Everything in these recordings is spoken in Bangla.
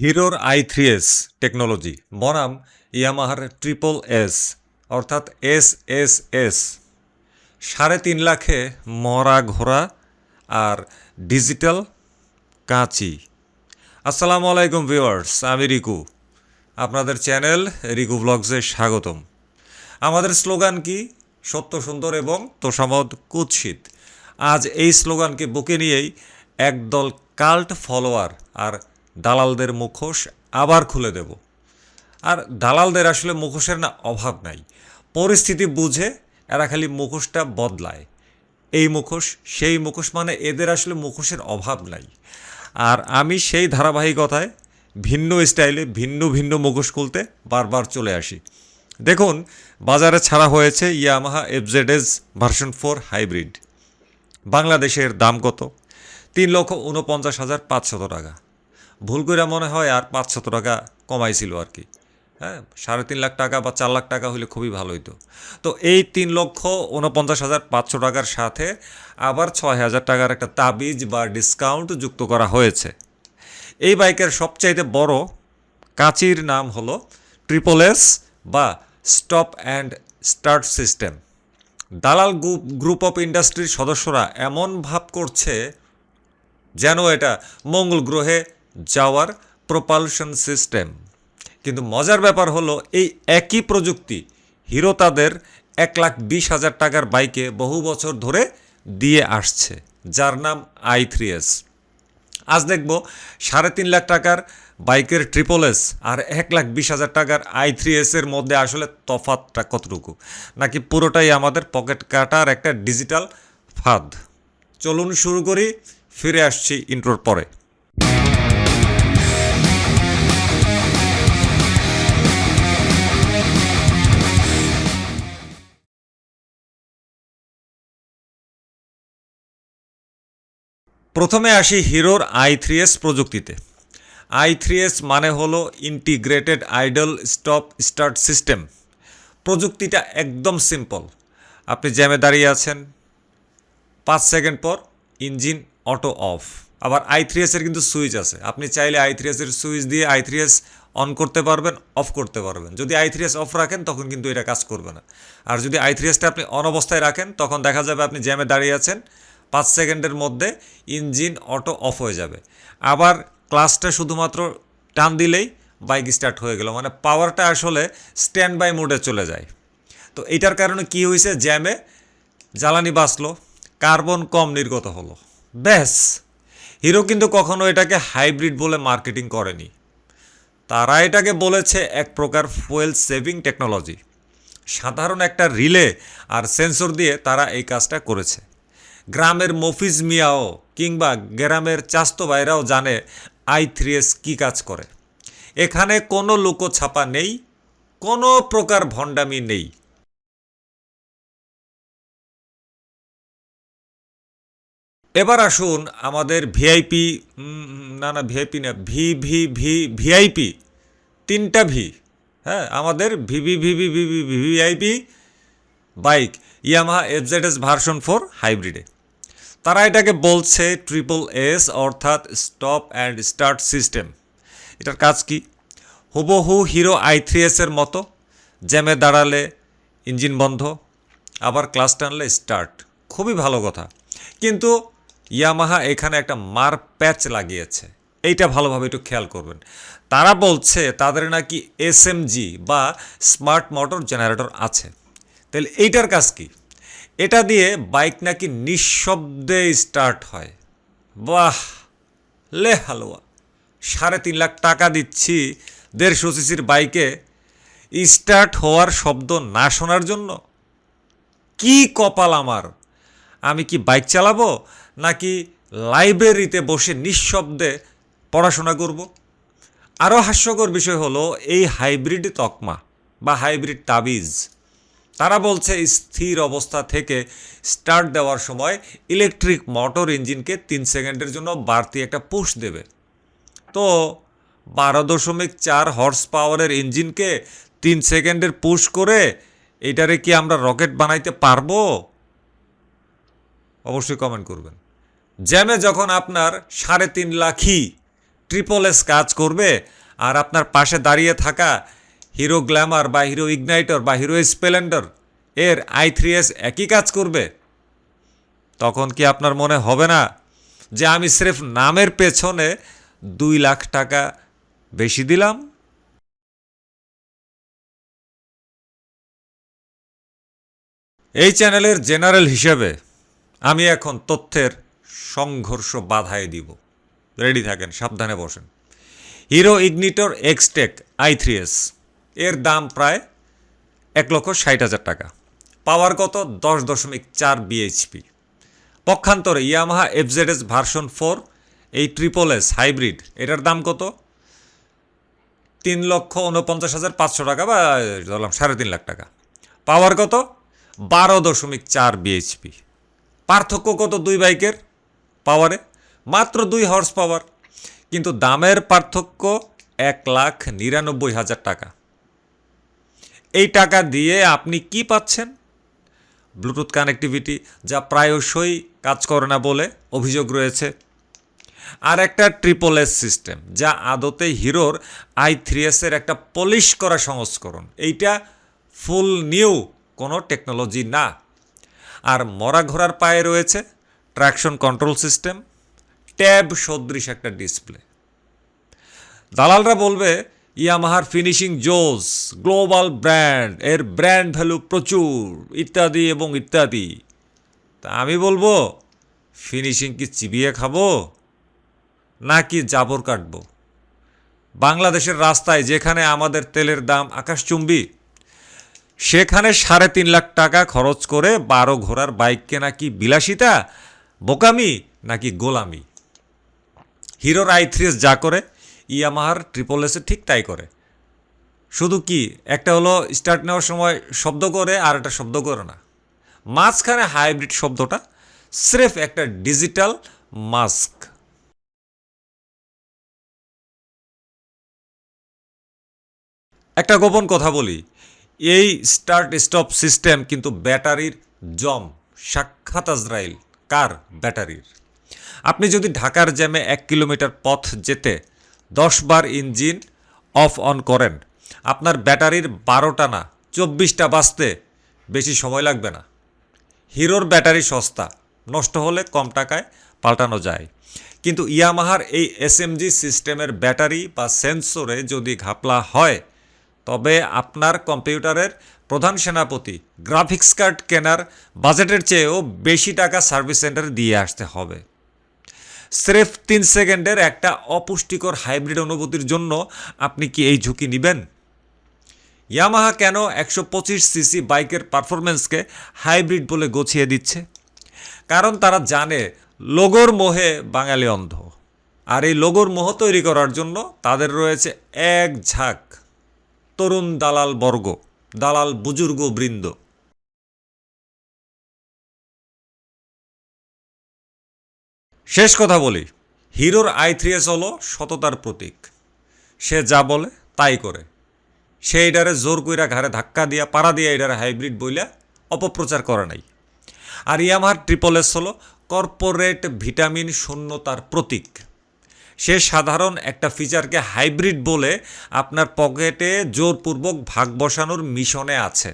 হিরোর আই থ্রি এস টেকনোলজি, বনাম ইয়ামাহার ট্রিপল এস, অর্থাৎ এস এস এস। সাড়ে তিন লাখে মরা ঘোড়া আর ডিজিটাল কাঁচি। আসসালামু আলাইকুম ভিউয়ার্স, আমি রিকু। আপনাদের চ্যানেল রিকু ব্লগসে স্বাগতম। আমাদের স্লোগান কি? সত্য, সুন্দর এবং তোষামদ কুৎসিত। আজ এই স্লোগানকে বুকে নিয়েই একদল কাল্ট ফলোয়ার আর দালালদের মুখোশ আবার খুলে দেব। আর দালালদের আসলে মুখোশের না অভাব নাই। পরিস্থিতি বুঝে এরা খালি মুখোশটা বদলায়। এই মুখোশ, সেই মুখোশ মানে এদের আসলে মুখোশের অভাব নাই। আর আমি সেই ধারাবাহিকতায় ভিন্ন স্টাইলে ভিন্ন ভিন্ন মুখোশ খুলতে বারবার চলে আসি। দেখুন, বাজারে ছাড়া হয়েছে Yamaha FZS version four hybrid. বাংলাদেশের দাম কত? তিন লক্ষ উনপঞ্চাশ হাজার পাঁচশত টাকা। ভুল করে মনে হয় আর পাঁচশত টাকা কমাইছিল আর কি। হ্যাঁ সাড়ে তিন লাখ টাকা বা চার লাখ টাকা হলে খুবই ভালো হতো তো এই তিন লক্ষ উনপঞ্চাশ হাজার পাঁচশো টাকার সাথে আবার ছয় হাজার টাকার একটা তাবিজ বা ডিসকাউন্ট যুক্ত করা হয়েছে। এই বাইকের সবচাইতে বড় কাঁচির নাম হলো ট্রিপল এস বা স্টপ অ্যান্ড স্টার্ট সিস্টেম। দালাল গ্রুপ গ্রুপ অফ ইন্ডাস্ট্রির সদস্যরা এমন ভাব করছে যেন এটা মঙ্গল গ্রহে যাওয়ার প্রপালশন সিস্টেম কিন্তু মজার ব্যাপার হলো, এই একই প্রযুক্তি হিরো তাদের এক লাখ বিশ হাজার টাকার বাইকে বহু বছর ধরে দিয়ে আসছে, যার নাম আই থ্রি এস। আজ দেখব সাড়ে তিন লাখ টাকার বাইকের ট্রিপল এস আর এক লাখ বিশ হাজার টাকার আই থ্রি এসের মধ্যে আসলে তফাতটা কতটুকু? নাকি পুরোটাই আমাদের পকেট কাটার একটা ডিজিটাল ফাঁদ? চলুন শুরু করি, ফিরে আসছি ইন্ট্রোর পরে। প্রথমে আসি হিরোর আই থ্রি এস প্রযুক্তিতে। আই থ্রি এস মানে হলো integrated idle stop start system প্রযুক্তিটা একদম সিম্পল। আপনি জ্যামে দাঁড়িয়ে আছেন, পাঁচ সেকেন্ড পর ইঞ্জিন অটো অফ। আবার আই থ্রি এসের কিন্তু সুইচ আছে। আপনি চাইলে আই থ্রি এসের সুইচ দিয়ে আই থ্রি এস অন করতে পারবেন, অফ করতে পারবেন। যদি আই থ্রি এস অফ রাখেন, তখন কিন্তু এটা কাজ করবে না। আর যদি আই থ্রি এসটা আপনি অন অবস্থায় রাখেন, তখন দেখা যাবে আপনি জ্যামে দাঁড়িয়ে আছেন পাঁচ সেকেন্ডের মধ্যে ইঞ্জিন অটো অফ হয়ে যাবে। আবার ক্লাসটা শুধুমাত্র টান দিলেই বাইক স্টার্ট হয়ে গেল মানে পাওয়ারটা আসলে স্ট্যান্ড বাই মোডে চলে যায়। তো এটার কারণে কি হয়েছে? জ্যামে জ্বালানি বাঁচলো, কার্বন কম নির্গত হলো। ব্যাস, হিরো কিন্তু কখনো এটাকে হাইব্রিড বলে মার্কেটিং করেনি। তারা এটাকে বলেছে এক প্রকার ফুয়েল সেভিং টেকনোলজি। সাধারণ একটা রিলে আর সেন্সর দিয়ে তারা এই কাজটা করেছে। গ্রামের মফিজ মিয়াও কিংবা গ্রামের চাস্ত ভাইরাও জানে আই থ্রি এস কী কাজ করে এখানে কোনো লুকোছাপা নেই কোনো প্রকার ভণ্ডামি নেই এবার আসুন আমাদের ভিআইপি না না ভিআইপি না ভি ভি ভি ভিআইপি তিনটা ভি হ্যাঁ আমাদের V V V V V V VIP bike Yamaha FZS version four হাইব্রিডে তারা এটাকে বলছে ট্রিপল এস অর্থাৎ স্টপ অ্যান্ড স্টার্ট সিস্টেম এটার কাজ কি? হুবহু হিরো আই থ্রি এসের মতো, জ্যামে দাঁড়ালে ইঞ্জিন বন্ধ, আবার ক্লাস টানলে স্টার্ট খুবই ভালো কথা। কিন্তু ইয়ামাহা এখানে একটা মার প্যাচ লাগিয়েছে। এইটা ভালোভাবে একটু খেয়াল করবেন। তারা বলছে তাদের নাকি এসএমজি বা স্মার্ট মোটর জেনারেটর আছে। তাহলে এইটার কাজ কি? এটা দিয়ে বাইক নাকি নিঃশব্দে স্টার্ট হয়। বাহ! লে হালুয়া। সাড়ে তিন লাখ টাকা দিচ্ছি দেড়শো সিসির বাইকে। স্টার্ট হওয়ার শব্দ না শোনার জন্য? কি কপাল আমার? আমি কি বাইক চালাবো নাকি লাইব্রেরিতে বসে নিঃশব্দে পড়াশোনা করব? আরও হাস্যকর বিষয় হলো এই হাইব্রিড তকমা বা হাইব্রিড তাবিজ। তারা বলছে, স্থির অবস্থা থেকে স্টার্ট দেওয়ার সময় ইলেকট্রিক মোটর ইঞ্জিনকে তিন সেকেন্ডের জন্য বাড়তি একটা পুশ দেবে। তো বারো দশমিক চার হর্স পাওয়ারের ইঞ্জিনকে তিন সেকেন্ডের পুশ করে এটারে কি আমরা রকেট বানাইতে পারব? অবশ্যই কমেন্ট করবেন। জ্যামে যখন আপনার সাড়ে তিন লাখই ট্রিপল এস কাজ করবে আর আপনার পাশে দাঁড়িয়ে থাকা হিরো গ্ল্যামার বা হিরো ইগনাইটর বা হিরো স্প্লেন্ডার এর আই থ্রি এস একই কাজ করবে? তখন কি আপনার মনে হবে না যে আমি স্রেফ নামের পেছনে দুই লাখ টাকা বেশি দিলাম? এই চ্যানেলের জেনারেল হিসেবে আমি এখন তথ্যের সংঘর্ষ বাধায় দিব। রেডি থাকেন, সাবধানে বসেন। Hero Ignitor Xtec i three S. এর দাম প্রায় এক লক্ষ ষাট হাজার টাকা। পাওয়ার কত দশ দশমিক চার বিএইচপি পক্ষান্তরে ইয়ামাহা এফজেডএস ভার্সন ফোর, এই ট্রিপল এস হাইব্রিড, এটার দাম কত? তিন লক্ষ উনপঞ্চাশ হাজার পাঁচশো টাকা বা, ধরলাম সাড়ে তিন লাখ টাকা। পাওয়ার কত বারো দশমিক চার বিএইচপি পার্থক্য কত দুই বাইকের? পাওয়ারে মাত্র দুই হর্স পাওয়ার কিন্তু দামের পার্থক্য এক লাখ নিরানব্বই হাজার টাকা। এই টাকা দিয়ে আপনি কি পাচ্ছেন? ব্লুটুথ কানেক্টিভিটি যা প্রায়শই কাজ করে না বলে অভিযোগ রয়েছে। আর একটা ট্রিপল এস সিস্টেম যা আদতে হিরোর আই থ্রি এসের একটা পলিশ করা সংস্করণ। এইটা ফুল নিউ কোনো টেকনোলজি না। আর মরা ঘোড়ার পায়ে রয়েছে ট্র্যাকশন কন্ট্রোল সিস্টেম ট্যাব সদৃশ একটা ডিসপ্লে দালালরা বলবে ইয়ামাহার ফিনিশিং জোস গ্লোবাল ব্র্যান্ড এর ব্র্যান্ড ভ্যালু প্রচুর, ইত্যাদি এবং ইত্যাদি। তা আমি বলব ফিনিশিং কি চিবিয়ে খাব, নাকি জাবর কাটবো? বাংলাদেশের রাস্তায় যেখানে আমাদের তেলের দাম আকাশচুম্বী, সেখানে সাড়ে তিন লাখ টাকা খরচ করে বারো ঘোড়ার বাইক কেনা কি বিলাসিতা, বোকামি নাকি গোলামি? হিরোর আই থ্রিস যা করে ইয়ামাহার ট্রিপল এসে ঠিক তাই করে। শুধু কি, একটা হলো স্টার্ট নেওয়ার সময় শব্দ করে আর একটা শব্দ করে না। মাঝখানে হাইব্রিড শব্দটা, স্রেফ একটা ডিজিটাল মাস্ক একটা গোপন কথা বলি, এই স্টার্ট স্টপ সিস্টেম কিন্তু ব্যাটারির জম, সাক্ষাৎ আজরাইল। কার ব্যাটারির? আপনি যদি ঢাকার জ্যামে এক কিলোমিটার পথ যেতে দশ বার ইঞ্জিন অফ অন করেন। আপনার ব্যাটারির বারোটা না, চব্বিশটা বাজতে বেশি সময় লাগবে না। হিরোর ব্যাটারি সস্তা, নষ্ট হলে কম টাকায় পাল্টানো যায়। কিন্তু ইয়ামাহার এই এসএমজি সিস্টেমের ব্যাটারি বা সেন্সরে যদি ঘাপলা হয়, তবে আপনার কম্পিউটারের প্রধান সেনাপতি, গ্রাফিক্স কার্ড কেনার বাজেটের চেয়েও বেশি টাকা সার্ভিস সেন্টারে দিয়ে আসতে হবে। স্রেফ তিন সেকেন্ডের একটা অপুষ্টিকর হাইব্রিড অনুভূতির জন্য আপনি কি এই ঝুঁকি নেবেন? ইয়ামাহা কেন একশো পঁচিশ সিসি বাইকের পারফরমেন্সকে হাইব্রিড বলে গছিয়ে দিচ্ছে? কারণ তারা জানে লোগোর মোহে বাঙালি অন্ধ। আর এই লোগোর মোহ তৈরি করার জন্য তাদের রয়েছে এক ঝাঁক, তরুণ দালাল বর্গ, দালাল বুজুর্গ বৃন্দ। শেষ কথা বলি। হিরোর আই থ্রি এস হলো সততার প্রতীক। সে যা বলে তাই করে। সে এটারে জোর কইরা ঘাড়ে ধাক্কা দিয়া, পাড়া দিয়া এটারে হাইব্রিড বইলা অপপ্রচার করে নাই। আর ইয়ামাহার ট্রিপল এস হলো কর্পোরেট ভিটামিন শূন্যতার প্রতীক। সে সাধারণ একটা ফিচারকে হাইব্রিড বলে আপনার পকেটে জোরপূর্বক ভাগ বসানোর মিশনে আছে।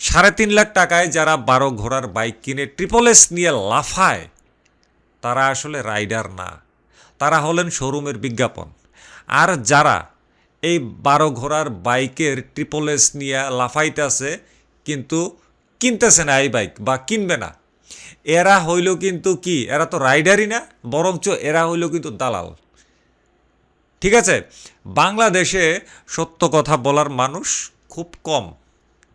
সাড়ে তিন লাখ টাকায় যারা বারো ঘোড়ার বাইক কিনে ট্রিপল এস নিয়ে লাফায় তারা আসলে রাইডার না। তারা হলেন শোরুমের বিজ্ঞাপন। আর যারা এই বারো ঘোড়ার বাইকের ট্রিপল এস নিয়ে লাফাইতেছে কিন্তু কিনতেছে না এই বাইক বা কিনবে না। এরা হইল কিন্তু কি? এরা তো রাইডারই না, বরঞ্চ এরা হইল কিন্তু দালাল। ঠিক আছে? বাংলাদেশে সত্য কথা বলার মানুষ খুব কম।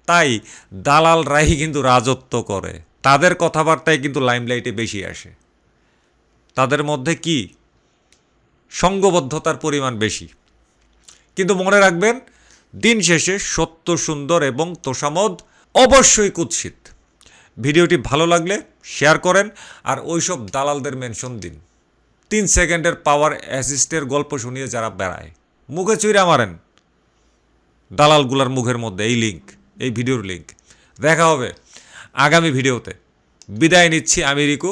তাই দালালরাই কিন্তু রাজত্ব করে। তাদের কথাবার্তায় কিন্তু লাইমলাইটে বেশি আসে। তাদের মধ্যে কি? সঙ্গবদ্ধতার পরিমাণ বেশি। কিন্তু মনে রাখবেন, দিন শেষে সত্য, সুন্দর এবং তোষামদ অবশ্যই কুৎসিত। ভিডিওটি ভালো লাগলে শেয়ার করেন আর ওইসব দালালদের মেনশন দিন। তিন সেকেন্ডের পাওয়ার অ্যাসিস্টের গল্প শুনিয়ে যারা বেড়ায়, মুখে চুইরা মারেন। দালালগুলার মুখের মধ্যে এই লিঙ্ক এই ভিডিওর লিঙ্ক দেখা হবে আগামী ভিডিওতে। বিদায় নিচ্ছি আমি রিকু।